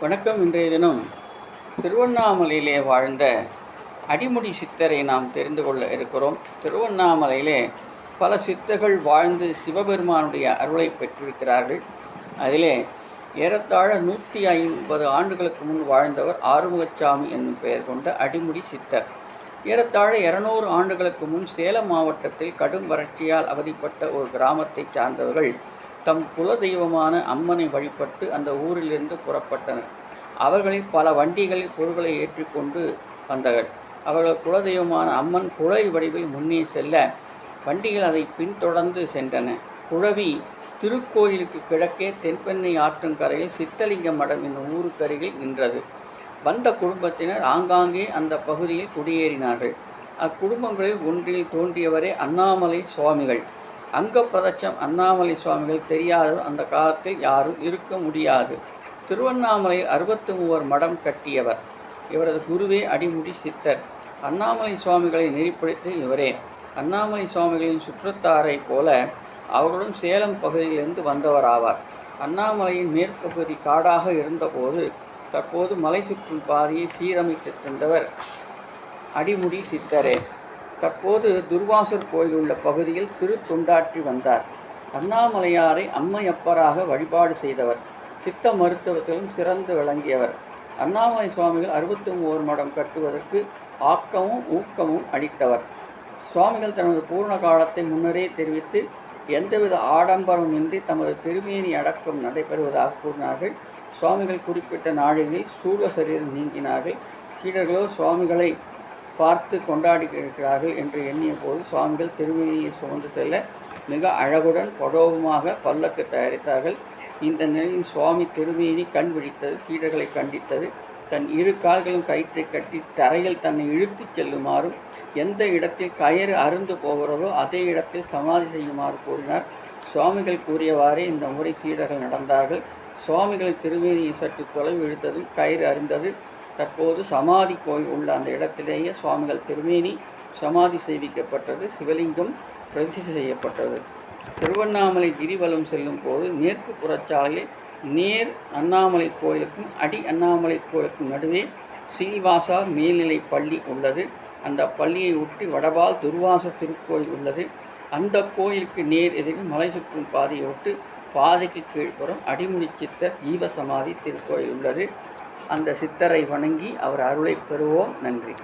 வணக்கம் இன்றைய தினம் திருவண்ணாமலையிலே வாழ்ந்த அடிமுடி சித்தரை நாம் தெரிந்து கொள்ள இருக்கிறோம். திருவண்ணாமலையிலே பல சித்தர்கள் வாழ்ந்து சிவபெருமானுடைய அருளை பெற்றிருக்கிறார்கள். அதிலே ஏறத்தாழ நூற்றி ஐம்பது ஆண்டுகளுக்கு முன் வாழ்ந்தவர் ஆறுமுகசாமி என்னும் பெயர் கொண்ட அடிமுடி சித்தர். ஏறத்தாழ இருநூறு ஆண்டுகளுக்கு முன் சேலம் மாவட்டத்தில் கடும் வறட்சியால் அவதிப்பட்ட ஒரு கிராமத்தைச் சார்ந்தவர்கள் தம் குல தெய்வமான அம்மனை வழிபட்டு அந்த ஊரிலிருந்து புறப்பட்டனர். அவர்களில் பல வண்டிகளில் பொருள்களை ஏற்றிக்கொண்டு வந்தவர். அவர்கள் குலதெய்வமான அம்மன் குழை வடிவில் முன்னே செல்ல வண்டிகள் அதை பின்தொடர்ந்து சென்றன. குழவி திருக்கோயிலுக்கு கிழக்கே தென்பெண்ணை ஆற்றங்கரையில் சித்தலிங்க மடம் என்னும் ஊருக்கருகில் நின்றது. வந்த குடும்பத்தினர் ஆங்காங்கே அந்த பகுதியில் குடியேறினார்கள். அக்குடும்பங்களில் ஒன்றில் தோன்றியவரே அண்ணாமலை சுவாமிகள். அங்க பிரதட்சம் அண்ணாமலை சுவாமிகள் தெரியாத அந்த காலத்தில் யாரும் இருக்க முடியாது. திருவண்ணாமலையில் அறுபத்தி மூவர் மடம் கட்டியவர். இவரது குருவே அடிமுடி சித்தர். அண்ணாமலை சுவாமிகளை நெறிப்படுத்தி இவரே. அண்ணாமலை சுவாமிகளின் சுற்றத்தாரை போல அவர்களும் சேலம் பகுதியிலிருந்து வந்தவராவார். அண்ணாமலையின் மேற்பகுதி காடாக இருந்தபோது தற்போது மலை சுற்றும் பாதையை சீரமைத்து தந்தவர் அடிமுடி சித்தரே. தற்போது துர்வாசர் கோயில் உள்ள பகுதியில் திருத்தொண்டாற்றி வந்தார். அண்ணாமலையாரை அம்மையப்பராக வழிபாடு செய்தவர் சித்த மருத்துவத்திலும் சிறந்து விளங்கியவர். அண்ணாமலை சுவாமிகள் அறுபத்தி மூவர் மடம் கட்டுவதற்கு ஆக்கமும் ஊக்கமும் அளித்தவர். சுவாமிகள் தனது பூர்ண காலத்தை முன்னரே தெரிவித்து எந்தவித ஆடம்பரமின்றி தமது திருமேனி அடக்கம் நடைபெறுவதாக கூறினார்கள். சுவாமிகள் குறிப்பிட்ட நாளில் சூழ சரீரம் நீங்கினார்கள். சீடர்களோ சுவாமிகளை பார்த்து கொண்டாடி இருக்கிறார்கள் என்று எண்ணிய போது சுவாமிகள் திருமேனியை சுமந்து செல்ல மிக அழகுடன் படோபமாக பல்லக்கு தயாரித்தார்கள். இந்த நிலையில் சுவாமி திருமேனி கண் விழித்தது சீடர்களை கண்டித்தது. தன் இரு கால்களும் கயிற்றை கட்டி தரையில் தன்னை இழுத்துச் செல்லுமாறும் எந்த இடத்தில் கயிறு அருந்து போகிறதோ அதே இடத்தில் சமாதி செய்யுமாறு கூறினார். சுவாமிகள் கூறியவாறே இந்த முறை சீடர்கள் நடந்தார்கள். சுவாமிகள் திருமேனியை சற்று தொலைவு இழுத்ததும் கயிறு அறிந்தது தற்போது சமாதி கோயில் உள்ள அந்த இடத்திலேயே சுவாமிகள் திருமேனி சமாதி செய்விக்கப்பட்டது சிவலிங்கம் பிரதிஷ்டை செய்யப்பட்டது. திருவண்ணாமலை கிரிவலம் செல்லும் போது மேற்கு புறச்சாலையில் நேர் அண்ணாமலை கோயிலுக்கும் அடி அண்ணாமலை கோயிலுக்கும் நடுவே சீனிவாசா மேல்நிலை பள்ளி உள்ளது. அந்த பள்ளியை ஒட்டி வடபால் துர்வாச திருக்கோயில் உள்ளது. அந்த கோயிலுக்கு நேர் எதிரில் மலை சுற்றும் பாதையை ஒட்டு பாதைக்கு கீழ்ப்புறம் அடிமுடி சித்தர் ஜீவசமாதி திருக்கோயில் உள்ளது. அந்த சித்தரை வணங்கி அவர் அருளை பெறுவோம். நன்றி.